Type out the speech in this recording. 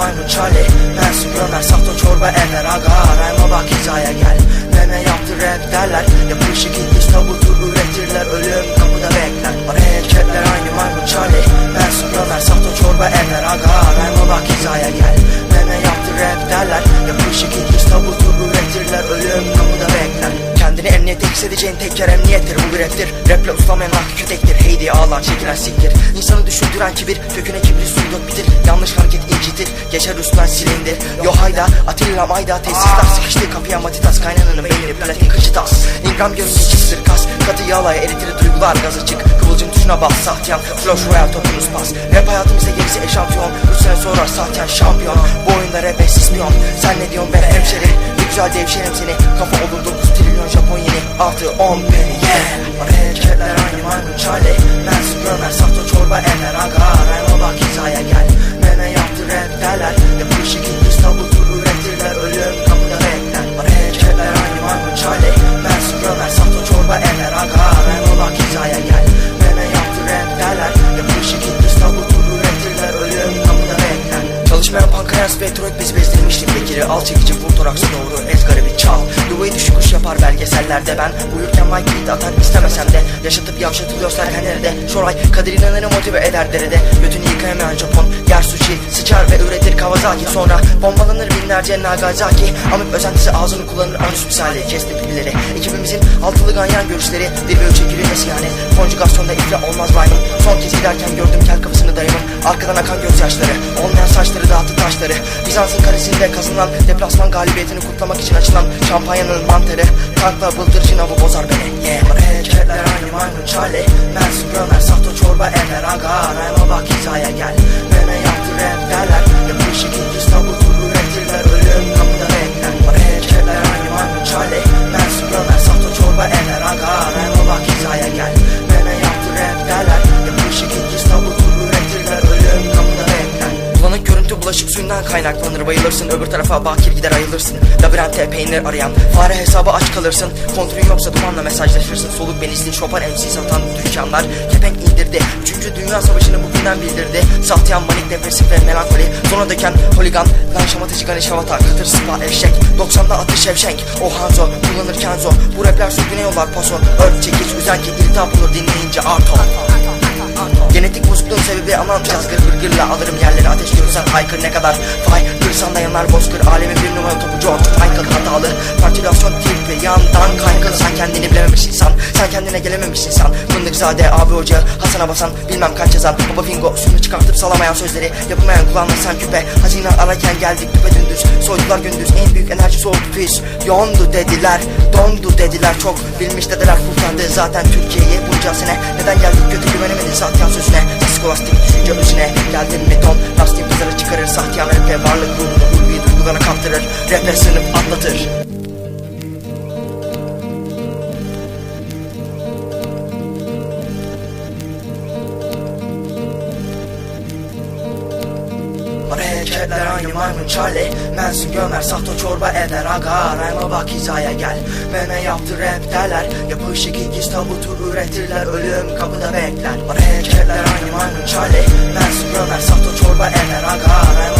maymun çale Persi gömer sahte çorba emer aga. Rhyme'a bak hizaya gel. Meme yaptı rap derler. Yapışık ilginç tabutu üretirler. Ölüm kapıda bekler. Hareketler aynı maymun çale Persi gömer sahte çorba emer aga. Rhyme'a bak hizaya gel. Kendini emniyette hissedeceğin tek yer emniyettir Bu bir raptir. Raple ustamayan hak kütektir Hey ağlar çekilen siktir. İnsanı düşündüren kibir Köküne kibri suyu dök bitir Yanlış hareket incitir Geçer üstünden silindir. Yo hayda Atilla mayda Tesisler sıkıştı kapıya matitas Kaynananın beynini platin kıçı tas. Ingram görünce çıksır kas. Katı yağlaya eritir duygular gazı çık. Kıvılcım tuşuna bas sahtiyan. Flash royal topunuz pas. Rap hayatımıza gerisi eşantiyon 3 sene sonra sahtiyan şampiyon. Bu oyunda rap ispiyon Sen ne diyorsun be hemşerim Ne güzel devşerim seni. Kafa olur 9 trilyon Japon yeni. Artı 10 beni yeah Hareketler aynı maymun Charlie Ben Superman sahte çorba emer aga Rhyme'a bak hizaya gel. Meme yaptı rap derler. Yapışık ikiz tabutu ve tiroid bezi bezdirmiştim Bekir'i al çekici vur toraksa doğru ez garibi çal. Yuvayı düşük kuş yapar belgesellerde. Ben Uyurken Mike Beat atar istemesem de. Yaşatıp yavşatılıyorsa her nerede Şoray Kadir İnanır'ı motive eder derede. Götünü yıkayamayan Japon Yer sushi sıçar ve üretir Kawasaki Sonra. Bombalanır binlerce Nagasaki Amip özentisi ağzını kullanır anüs misali. Kesti pipileri Ekibimizin altılı ganyan görüşleri Dil ve çekilmesi yani Konjugasyonda ifre olmaz rhyme'ın Son kez giderken gördüm kel kafasını dayımın. Arkadan akan gözyaşları Olmayan saçları dağıttı taşları. Bizans'ın kalesinde kazanılan Deplasman galibiyetini kutlamak için açılan Şampanyanın mantarı. Tankla bıldırcın avı bozar beni. Yeah aynı maymun Charlie. Ben Superman sahte çorba emer aga Rhyme'a bak hizaya gel. Meme yaptı rap derler. Yapışık ikiz tabutu bulaşık suyundan kaynaklanır. Bayılırsın öbür tarafa bakir gider ayılırsın. Labirentte peynir arayan Fare hesabı aç kalırsın. Kontrolün yoksa dumanla mesajlaşırsın. Soluk benizli şopar MC satan dükkanlar Kepenk indirdi. Üçüncü Dünya Savaşı'nı bugünden bildirdi. Sahtiyan manik depresif ve melankoli Sonra döken holigan Lan şamatıcı gani şavata Kıtır sıpa eşek. 90'da atı şevşenk O Hanzo kullanır Kenzo. Bu rapler sürgüne yollar paso. Ört çekiç üzen ki iltihap olur dinleyince arto. Genetik bozukluğun sebebi aman cazgır gırgırla alırım yerleri. Ateş görürsen haykır ne kadar Fay. Kırsan da yanar bozkır alemin bir numara topu John Michael hatalı Parçalasyon tipi yandan kaykıl Sen kendini bilememiş kendine gelememiş insan Fındıkzade abi hoca Hasan'a basan bilmem kaç yazan. Baba Fingo suyunu çıkartıp salamayan sözleri Yapamayan kulağına sen küpe. Hazine ararken geldik düpe dündüz Soydular gündüz en büyük enerji soğuk füz Yondu dediler dondu dediler. Çok bilmiş dediler kurtardı zaten Türkiye'yi. Bunca sene Neden geldik kötü güvenemedin sahtiyan sözüne? Skolastik düşünce özüne. Geldin mi ton? Lastiğin pazarı çıkarır Sahtiyan rap'e varlık ruhunu Ulvi duygularına kaptırır. Rap'e sınıf atlatır Hareketler aynı maymun Charlie Mensun gömer sahte çorba eder. Aga Rhyme'a bak hizaya gel. Meme yaptı rap derler. Yapışık ikiz tabutu üretirler. Ölüm kapıda bekler. Hareketler aynı maymun Charlie Mensun gömer sahte çorba eder. Aga Rhyme'a